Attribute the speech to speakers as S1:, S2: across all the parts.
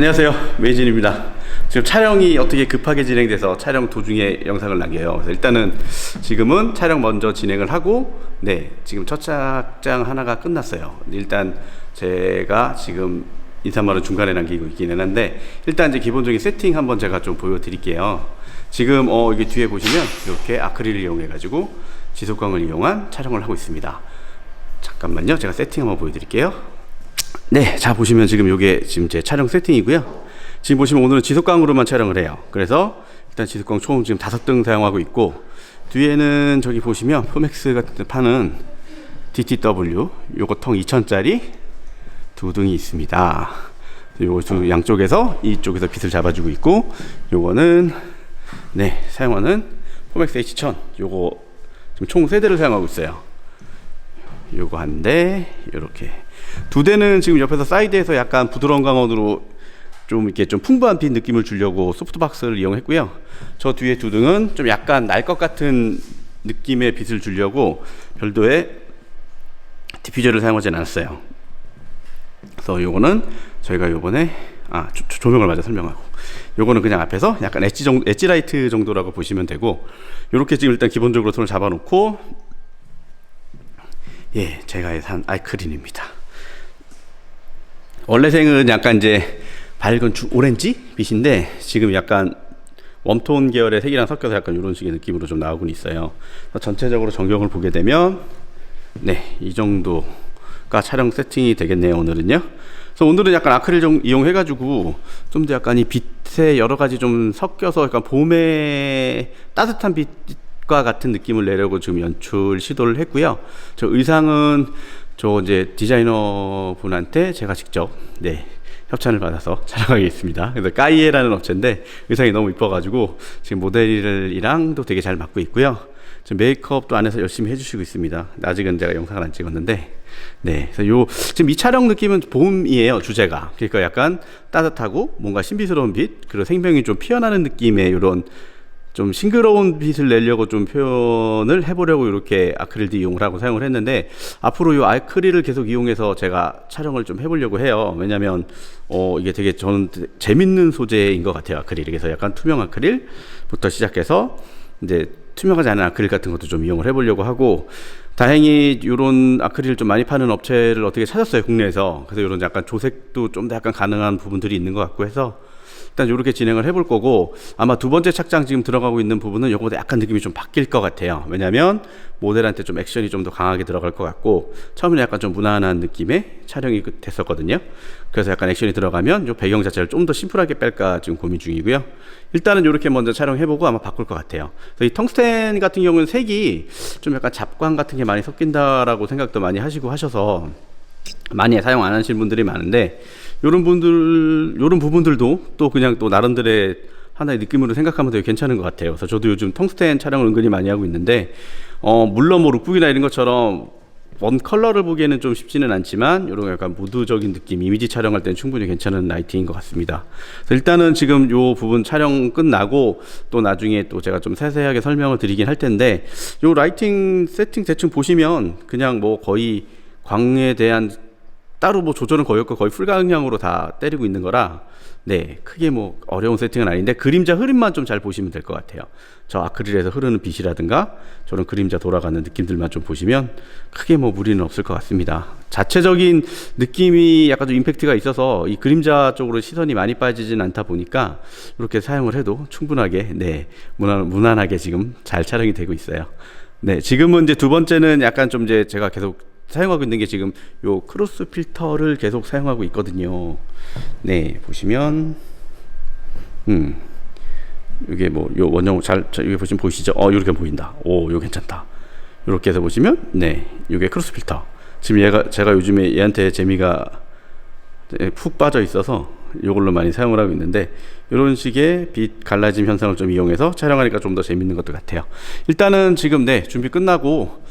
S1: 안녕하세요. 메이진입니다. 지금 촬영이 어떻게 급하게 진행돼서 촬영 도중에 영상을 남겨요. 그래서 일단은 지금은 촬영 먼저 진행을 하고, 네, 지금 첫 착장 하나가 끝났어요. 일단 제가 지금 인사말은 중간에 남기고 있기는 한데, 일단 이제 기본적인 세팅 한번 제가 좀 보여드릴게요. 지금 어, 여기 뒤에 보시면 이렇게 아크릴을 이용해 가지고 지속광을 이용한 촬영을 하고 있습니다. 잠깐만요. 제가 세팅 한번 보여드릴게요. 네, 자 보시면 지금 이게 지금 제 촬영 세팅이고요. 지금 보시면 오늘은 지속광으로만 촬영을 해요. 그래서 일단 지속광 총 지금 다섯 등 사용하고 있고 뒤에는 저기 보시면 포맥스 같은 파는 DTW 요거 통 2천짜리 두 등이 있습니다. 요거 두 양쪽에서 이쪽에서 빛을 잡아주고 있고 요거는 네 사용하는 포맥스 H1000 요거 지금 총 세 대를 사용하고 있어요. 요거 한 대, 요렇게. 두 대는 지금 옆에서 사이드에서 약간 부드러운 강원으로 좀 이렇게 좀 풍부한 빛 느낌을 주려고 소프트박스를 이용했고요. 저 뒤에 두 등은 좀 약간 날 것 같은 느낌의 빛을 주려고 별도의 디퓨저를 사용하진 않았어요. 그래서 요거는 저희가 요번에 아 조, 조명을 맞아 설명하고 요거는 그냥 앞에서 약간 엣지 정 엣지 라이트 정도라고 보시면 되고 요렇게 지금 일단 기본적으로 손을 잡아놓고 예, 제가 산 아이크린입니다. 원래 생은 약간 이제 밝은 주, 오렌지 빛인데 지금 약간 웜톤 계열의 색이랑 섞여서 약간 이런 식의 느낌으로 좀 나오곤 있어요. 전체적으로 전경을 보게 되면 네, 이 정도가 촬영 세팅이 되겠네요, 오늘은요. 그래서 오늘은 약간 아크릴 좀 이용해가지고 좀 더 약간 이 빛에 여러 가지 좀 섞여서 약간 봄의 따뜻한 빛 과 같은 느낌을 내려고 지금 연출 시도를 했고요. 저 의상은 저 이제 디자이너 분한테 제가 직접 네 협찬을 받아서 촬영하겠습니다. 그래서 까이에라는 업체인데 의상이 너무 이뻐가지고 지금 모델이랑도 되게 잘 맞고 있고요. 지금 메이크업도 안에서 열심히 해주시고 있습니다. 아직은 제가 영상을 안 찍었는데, 네. 그래서 요 지금 이 촬영 느낌은 봄이에요 주제가. 그러니까 약간 따뜻하고 뭔가 신비스러운 빛, 그리고 생명이 좀 피어나는 느낌의 이런 좀 싱그러운 빛을 내려고 좀 표현을 해보려고 이렇게 아크릴도 이용을 하고 사용을 했는데 앞으로 이 아크릴을 계속 이용해서 제가 촬영을 좀 해보려고 해요. 왜냐면 어 이게 되게 저는 재밌는 소재인 것 같아요. 아크릴. 그래서 약간 투명 아크릴부터 시작해서 이제 투명하지 않은 아크릴 같은 것도 좀 이용을 해보려고 하고 다행히 이런 아크릴을 좀 많이 파는 업체를 어떻게 찾았어요 국내에서 그래서 이런 약간 조색도 좀 더 약간 가능한 부분들이 있는 것 같고 해서 일단 이렇게 진행을 해볼 거고 아마 두 번째 착장 지금 들어가고 있는 부분은 이거보다 약간 느낌이 좀 바뀔 것 같아요. 왜냐하면 모델한테 좀 액션이 좀 더 강하게 들어갈 것 같고 처음에는 약간 좀 무난한 느낌의 촬영이 됐었거든요. 그래서 약간 액션이 들어가면 요 배경 자체를 좀 더 심플하게 뺄까 지금 고민 중이고요. 일단은 이렇게 먼저 촬영해보고 아마 바꿀 것 같아요. 그래서 이 텅스텐 같은 경우는 색이 좀 약간 잡광 같은 게 많이 섞인다라고 생각도 많이 하시고 하셔서 많이 사용 안 하시는 분들이 많은데 요런 분들 요런 부분들도 또 그냥 또 나름대로의 하나의 느낌으로 생각하면 되게 괜찮은 것 같아요. 그래서 저도 요즘 텅스텐 촬영을 은근히 많이 하고 있는데 어 물론 뭐 룩북이나 이런 것처럼 원 컬러를 보기에는 좀 쉽지는 않지만 이런 약간 무드적인 느낌 이미지 촬영할 때는 충분히 괜찮은 라이팅인 것 같습니다. 일단은 지금 요 부분 촬영 끝나고 또 나중에 또 제가 좀 세세하게 설명을 드리긴 할 텐데 요 라이팅 세팅 대충 보시면 그냥 뭐 거의 광에 대한 따로 뭐 조절은 거의 없고 거의 풀강량으로 다 때리고 있는 거라 네 크게 뭐 어려운 세팅은 아닌데 그림자 흐름만 좀 잘 보시면 될 것 같아요. 저 아크릴에서 흐르는 빛이라든가 저런 그림자 돌아가는 느낌들만 좀 보시면 크게 뭐 무리는 없을 것 같습니다. 자체적인 느낌이 약간 좀 임팩트가 있어서 이 그림자 쪽으로 시선이 많이 빠지진 않다 보니까 이렇게 사용을 해도 충분하게 네 무난, 무난하게 지금 잘 촬영이 되고 있어요. 네 지금은 이제 두 번째는 약간 좀 이제 제가 계속 사용하고 있는 게 지금 요 크로스 필터를 계속 사용하고 있거든요. 네, 보시면 음. 이게 뭐 요 원형 잘 여기 보시면 보이시죠? 어, 이렇게 보인다. 오, 요 괜찮다. 이렇게 해서 보시면 네, 이게 크로스 필터. 지금 얘가 제가 요즘에 얘한테 재미가 푹 빠져 있어서 이걸로 많이 사용을 하고 있는데 이런 식의 빛 갈라짐 현상을 좀 이용해서 촬영하니까 좀 더 재밌는 것도 같아요. 일단은 지금 네 준비 끝나고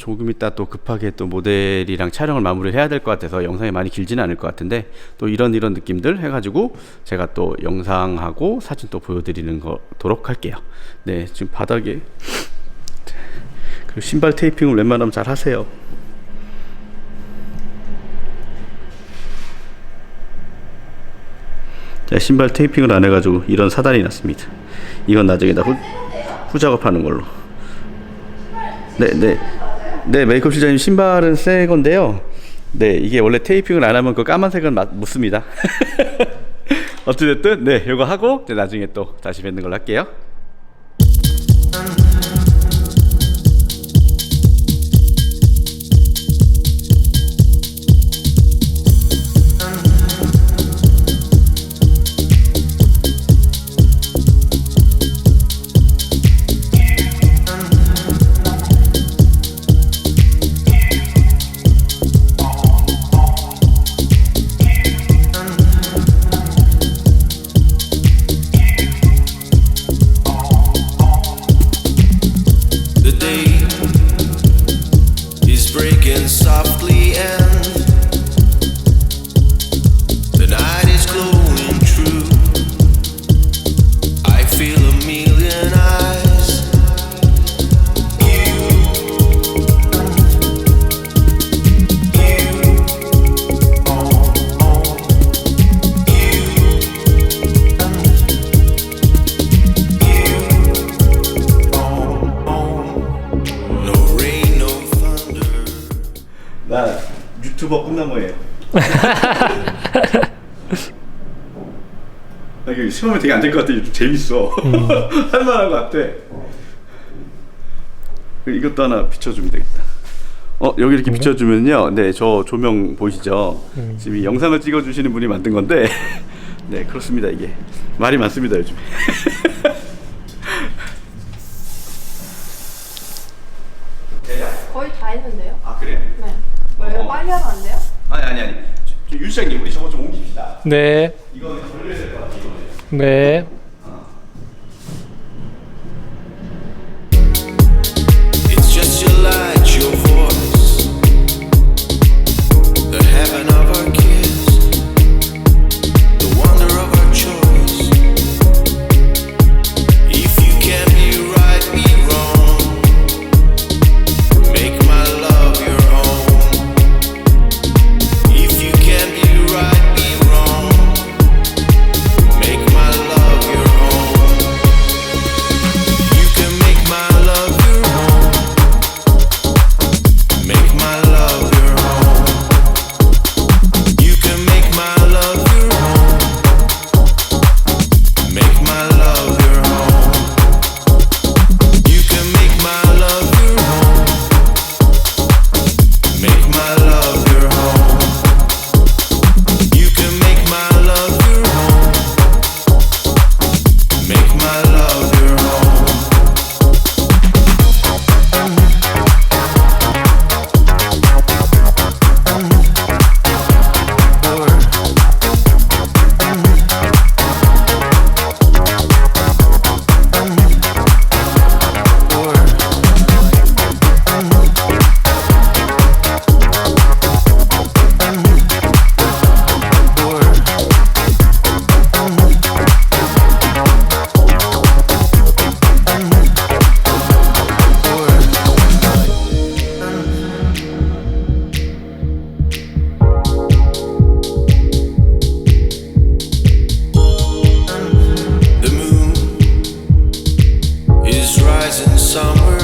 S1: 조금 이따 또 급하게 또 모델이랑 촬영을 마무리를 해야 될 것 같아서 영상이 많이 길지는 않을 것 같은데 또 이런 이런 느낌들 해가지고 제가 또 영상하고 사진 또 보여드리는 거도록 할게요. 네, 지금 바닥에 그리고 신발 테이핑을 웬만하면 잘 하세요. 자, 신발 테이핑을 안 해가지고 이런 사단이 났습니다. 이건 나중에 다 후, 후작업하는 걸로. 네, 네. 네, 메이크업 실장님 신발은 새 건데요. 네, 이게 원래 테이핑을 안 하면 그 까만색은 마- 묻습니다. 어찌됐든, 네, 이거 하고 이제 나중에 또 다시 뵙는 걸로 할게요. 아, 이거 시험에 되게 안 될 것 같아. 좀 재밌어. 할만한 것 같아. 이것도 하나 비춰주면 되겠다. 어 여기 이렇게 비춰주면요. 네, 저 조명 보이시죠? 지금 이 영상을 찍어주시는 분이 만든 건데, 네 그렇습니다. 이게 말이 많습니다 요즘 에.
S2: 거의 다 했는데요?
S1: 아 그래?
S2: 네. 왜요?
S1: 어.
S2: 빨리 하면 안 돼요?
S1: 아니 아니 아니. 저, 저 유시장님 우리 저거 좀 옮깁시다.
S3: 네,
S1: 이거는 걸려야 될것 같아. 이거는.
S3: 네.
S1: summer.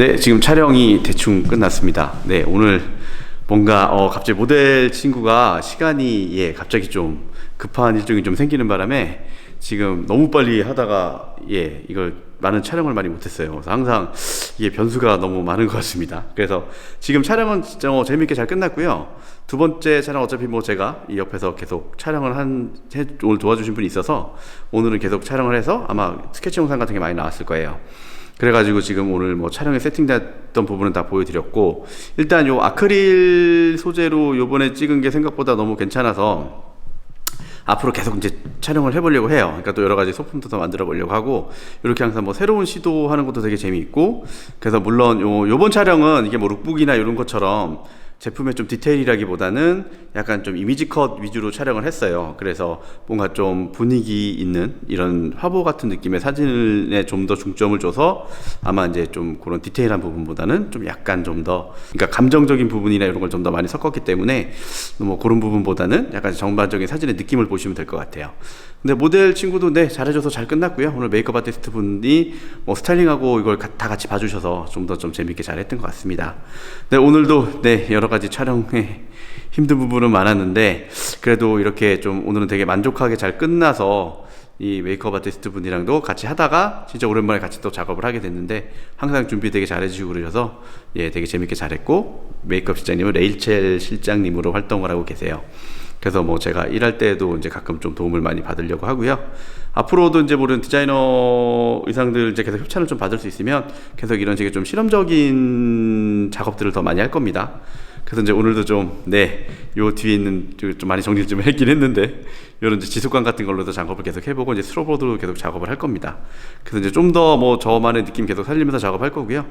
S1: 네 지금 촬영이 대충 끝났습니다. 네 오늘 뭔가 어 갑자기 모델 친구가 시간이 예 갑자기 좀 급한 일정이 좀 생기는 바람에 지금 너무 빨리 하다가 예 이걸 많은 촬영을 많이 못했어요. 그래서 항상 이게 변수가 너무 많은 것 같습니다. 그래서 지금 촬영은 진짜 어, 재밌게 잘 끝났고요. 두 번째 촬영 어차피 뭐 제가 이 옆에서 계속 촬영을 한 해- 오늘 도와주신 분이 있어서 오늘은 계속 촬영을 해서 아마 스케치 영상 같은 게 많이 나왔을 거예요. 그래가지고 지금 오늘 뭐 촬영에 세팅됐던 부분은 다 보여드렸고 일단 요 아크릴 소재로 요번에 찍은 게 생각보다 너무 괜찮아서 앞으로 계속 이제 촬영을 해보려고 해요. 그러니까 또 여러 가지 소품도 더 만들어 보려고 하고 이렇게 항상 뭐 새로운 시도하는 것도 되게 재미있고 그래서 물론 요 요번 촬영은 이게 뭐 룩북이나 이런 것처럼 제품의 좀 디테일이라기보다는 약간 좀 이미지 컷 위주로 촬영을 했어요. 그래서 뭔가 좀 분위기 있는 이런 화보 같은 느낌의 사진에 좀 더 중점을 줘서 아마 이제 좀 그런 디테일한 부분보다는 좀 약간 좀 더 그러니까 감정적인 부분이나 이런 걸 좀 더 많이 섞었기 때문에 뭐 그런 부분보다는 약간 전반적인 사진의 느낌을 보시면 될 것 같아요. 근데 모델 친구도 네 잘해줘서 잘 끝났고요. 오늘 메이크업 아티스트 분이 뭐 스타일링하고 이걸 가- 다 같이 봐주셔서 좀더좀 재밌게 잘했던 것 같습니다. 네 오늘도 네 여러 가지 촬영에 힘든 부분은 많았는데 그래도 이렇게 좀 오늘은 되게 만족하게 잘 끝나서 이 메이크업 아티스트 분이랑도 같이 하다가 진짜 오랜만에 같이 또 작업을 하게 됐는데 항상 준비 되게 잘해주시고 그러셔서 예 되게 재밌게 잘했고 메이크업 실장님은 레일첼 실장님으로 활동을 하고 계세요. 그래서 뭐 제가 일할 때도 이제 가끔 좀 도움을 많이 받으려고 하고요. 앞으로도 이제 모든 디자이너 의상들 이제 계속 협찬을 좀 받을 수 있으면 계속 이런 식의 좀 실험적인 작업들을 더 많이 할 겁니다. 그래서 이제 오늘도 좀, 네, 요 뒤에 있는 좀 많이 정리를 좀 했긴 했는데, 요런 이제 지속감 같은 걸로도 작업을 계속 해보고, 이제 스로보도 계속 작업을 할 겁니다. 그래서 이제 좀 더 뭐 저만의 느낌 계속 살리면서 작업할 거고요.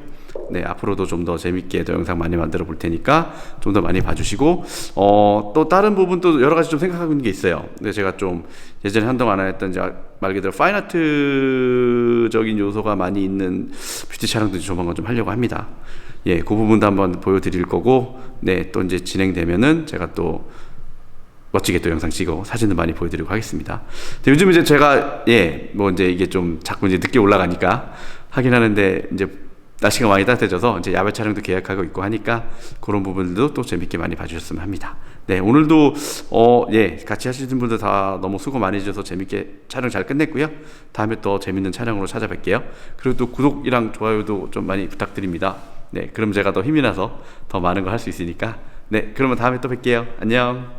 S1: 네, 앞으로도 좀 더 재밌게 또 영상 많이 만들어 볼 테니까 좀 더 많이 봐주시고, 어, 또 다른 부분도 여러 가지 좀 생각하고 있는 게 있어요. 근데 제가 좀 예전에 한동안 안 했던 이제 말 그대로 파인아트적인 요소가 많이 있는 뷰티 촬영도 조만간 좀 하려고 합니다. 예, 그 부분도 한번 보여드릴 거고, 네, 또 이제 진행되면은 제가 또 멋지게 또 영상 찍어 사진도 많이 보여드리고 하겠습니다. 요즘 이제 제가 예, 뭐 이제 이게 좀 자꾸 이제 늦게 올라가니까 하긴 하는데 이제 날씨가 많이 따뜻해져서 이제 야외 촬영도 계획하고 있고 하니까 그런 부분들도 또 재밌게 많이 봐주셨으면 합니다. 네, 오늘도 어, 예, 같이 하시는 분들 다 너무 수고 많이 해주셔서 재밌게 촬영 잘 끝냈고요. 다음에 또 재밌는 촬영으로 찾아뵐게요. 그리고 또 구독이랑 좋아요도 좀 많이 부탁드립니다. 네, 그럼 제가 더 힘이 나서 더 많은 걸 할 수 있으니까. 네, 그러면 다음에 또 뵐게요. 안녕.